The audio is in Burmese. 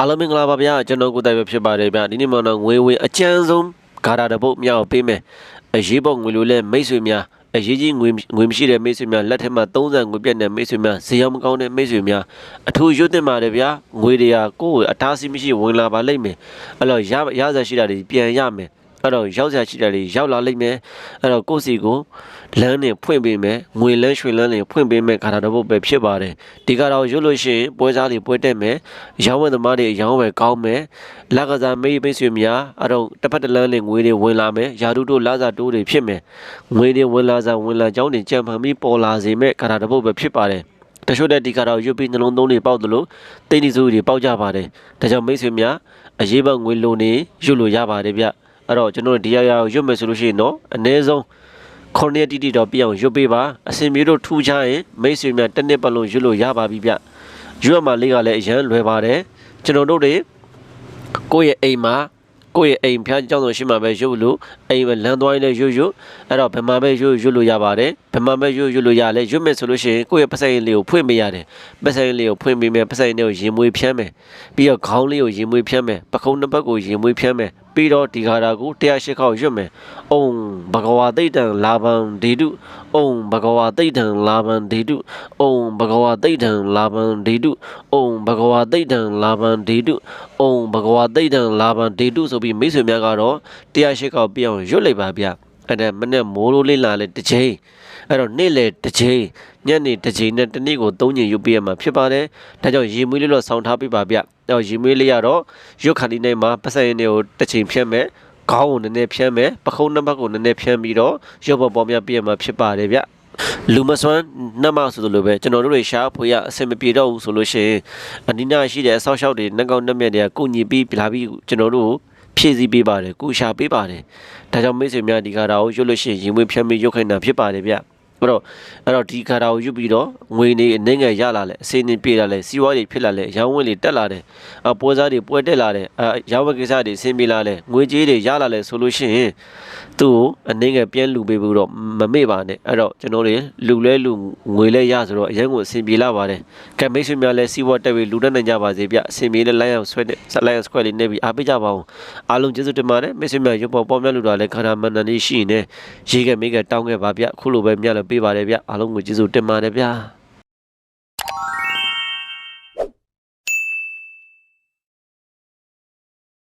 အားလုံးမင်္ဂလာပါဗျာကျွန်တော်ကိုယ်တိုင်ပဲဖြစ်ပါတယ်ဗျာဒီနေ့မှတော့ငွေဝင်အကျန်းဆုံးဂါရာတစ်ပုတ်မြောက်ပေးမယ်အရေးပေါ်ငွေလိုလဲမိတ်ဆွေများအရေးကြီးငွေငွေမရှိတဲ့မိတ်ဆွေများလက်ထက်မှာ30ငွေပြတ်တဲ့မိတ်ဆွေများဈေးရောက်မကောင်းတဲ့မိတ်ဆွေများအထူးရွတ်တင်ပါတယ်ဗျာငွေတွေကကိုယ့်ကိုအတားဆီးမရှိဝင်လာပါလိမ့်မယ်အဲ့တော့ရရစားရှိတာတွေပြန်ရမယ် အဲ့တော့ရောက်စားရှိတာတွေရောက်လာလိမ့်မယ်အဲ့တော့ကိုယ့်စီကိုလမ်းနဲ့ဖွင့်ပေးမယ်ငွေလန်းရွှေလန်းတွေဖွင့်ပေးမယ်ခါတာတော့ပဲဖြစ်ပါတယ်ဒီကတော့ရွတ်လို့ရှိရင်ပွဲစားတွေပွဲတက်မယ်ရောင်းဝယ်သမားတွေရောင်းဝယ်ကောင်းမယ်လက်ကစားမေးမိတ်ဆွေများအဲ့တော့တစ်ဖက်တစ်လမ်းနဲ့ငွေတွေဝင်လာမယ်ယာတုတို့လာစားတိုးတွေဖြစ်မယ်ငွေတွေဝင်လာစားဝင်လာကြောင်းတွေကြံဖန်ပြီးပေါ်လာစေမဲ့ခါတာတော့ပဲဖြစ်ပါတယ်တချို့တဲ့ဒီကတော့ရွတ်ပြီးနှလုံးသုံးတွေပေါက်သလိုတိတ်နေစုတွေပေါက်ကြပါတယ်ဒါကြောင့်မိတ်ဆွေများအရေးပေါ်ငွေလိုနေရွတ်လို့ရပါတယ်ဗျ အဲ့တော့ကျွန်တော်တို့ဒီရရကိုရွတ်မယ်ဆိုလို့ရှိရင်တော့အနည်းဆုံးခေါင်းရတိတိတော့ပြအောင်ရွတ်ပေးပါအစင်မျိုးတို့ထူချရင်မိတ်ဆွေများတစ်နှစ်ပတ်လုံးရွတ်လို့ရပါပြီဗျရွတ်မှလေးကလည်းအရန်လွယ်ပါတယ်ကျွန်တော်တို့တွေကိုယ့်ရဲ့အိမ်မှာကိုယ့်ရဲ့အိမ်ဖျားကြောင်းဆောင်ရှိမှပဲရွတ်လို့အိမ်ပဲလမ်းသွားရင်လည်းရွတ်ရွတ်အဲ့တော့ဘယ်မှာပဲရွတ်ရွတ်လို့ရပါတယ်ဘယ်မှာပဲရွတ်ရွတ်လို့ရလဲရွတ်မယ်ဆိုလို့ရှိရင်ကိုယ့်ရဲ့ပစိုင်လေးကိုဖွင့်ပေးရတယ်ပစိုင်လေးကိုဖွင့်ပေးမယ်ပစိုင်လေးကိုရင်မွေးဖြန်းမယ်ပြီးတော့ခေါင်းလေးကိုရင်မွေးဖြန်းမယ်ပခုံးနှစ်ဘက်ကိုရင်မွေးဖြန်းမယ်ပြီးတော့ဒီခါတာကို108ခေါက်ရွတ်မယ်အုံဘဂဝါတိတ်တံလာဘံဒေတုအုံဘဂဝါတိတ်တံလာဘံဒေတုအုံဘဂဝါတိတ်တံလာဘံဒေတုအုံဘဂဝါတိတ်တံလာဘံဒေတုအုံဘဂဝါတိတ်တံလာဘံဒေတုဆိုပြီးမိတ်ဆွေများကတော့108ခေါက်ပြအောင်ရွတ်လိုက်ပါဗျအဲ့ဒါမနဲ့မိုးလို့လေးလာလဲတစ်ချိန် အဲ့တော့နေ့လေတစ်ချိန်ညနေတစ်ချိန်နဲ့တစ်နေ့ကို၃ချိန်ရွတ်ပြရမှာဖြစ်ပါတယ်ဒါကြောင့်ရေမွေးလေးတော့ဆောင်းထားပေးပါဗျအဲ့တော့ရေမွေးလေးကတော့ရွတ်ခါဒီနေ့မှာပတ်စံရင်တွေကိုတစ်ချိန်ဖြတ်မယ်ခေါင်းကိုနည်းနည်းဖြန်းမယ်ပခုံးနှစ်ဘက်ကိုနည်းနည်းဖြန်းပြီးတော့ရုပ်ပေါ်ပေါ်များပြရမှာဖြစ်ပါတယ်ဗျလူမစွမ်းနှမဆိုလိုပဲကျွန်တော်တို့တွေရှားဖွေရအဆင်မပြေတော့ဘူးဆိုလို့ရှိရင်အနိနာရှိတဲ့အဆောက်အအုံတွေနှက်ကောက်နှက်မြက်တွေကကုညီပြီးလာပြီးကျွန်တော်တို့ဖြည့်ဆည်းပေးပါတယ်ကုရှာပေးပါတယ်ဒါကြောင့်မိတ်ဆွေများဒီကာတာကိုရွတ်လို့ရှိရင်ရင်မွေးဖြန်းပြီးရုတ်ခိုင်းတာဖြစ်ပါတယ်ဗျ အဲ့တော့အဲ့တော့ဒီခါတာကိုယူပြီးတော့ငွေနေအနေငယ်ရလာလဲအစင်းနေပြေလာလဲစီးပွားတွေဖြစ်လာလဲရောင်းဝယ်တွေတက်လာတယ်အပွဲစားတွေပွဲတက်လာတယ်အရောင်းဝယ်ကိစ္စတွေဆင်းပြေလာလဲငွေကြေးတွေရလာလဲဆိုလို့ရှိရင်သူ့ကိုအနေငယ်ပြန်လူပေးဖို့တော့မမေ့ပါနဲ့အဲ့တော့ကျွန်တော်တွေလူလဲလူငွေလဲရဆိုတော့အရင်ကိုအဆင်ပြေလာပါတယ်ကဲမိတ်ဆွေများလဲစီးပွားတက်ပြီးလူတက်နိုင်ကြပါစေဗျအဆင်ပြေတဲ့ line အောင်ဆွဲတဲ့ line square လေးနေပြီးအားပေးကြပါအောင်အားလုံးကျေးဇူးတင်ပါတယ်မိတ်ဆွေများရုပ်ပေါ်ပေါ်များလူတော်လဲခန္ဓာမန္တန်လေးရှိနေရေးကမိကတောင်းခဲ့ပါဗျအခုလိုပဲမြတ်လည်းပေးပါတယ်ဗျအားလုံးကိုကျေးဇူးတင်ပါတယ်ဗျ